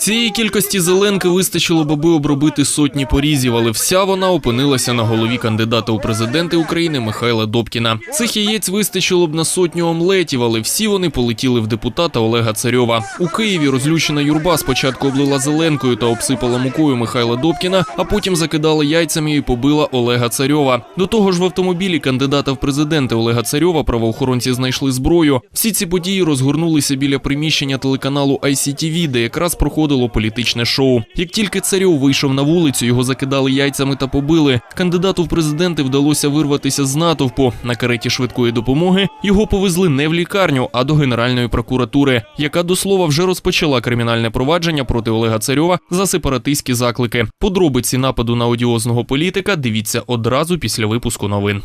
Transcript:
Цієї кількості зеленки вистачило б, аби обробити сотні порізів, але вся вона опинилася на голові кандидата у президенти України Михайла Добкіна. Цих яєць вистачило б на сотню омлетів, але всі вони полетіли в депутата Олега Царьова. У Києві розлючена юрба спочатку облила зеленкою та обсипала мукою Михайла Добкіна, а потім закидала яйцями і побила Олега Царьова. До того ж, в автомобілі кандидата в президенти Олега Царьова правоохоронці знайшли зброю. Всі ці події розгорнулися біля приміщення телеканалу ICTV, де якраз проходило політичне шоу. Як тільки царьов вийшов на вулицю, його закидали яйцями та побили. Кандидату в президенти вдалося вирватися з натовпу. На кареті швидкої допомоги його повезли не в лікарню, а до Генеральної прокуратури, яка до слова вже розпочала кримінальне провадження проти Олега Царьова за сепаратистські заклики. Подробиці нападу на одіозного політика дивіться одразу після випуску новин.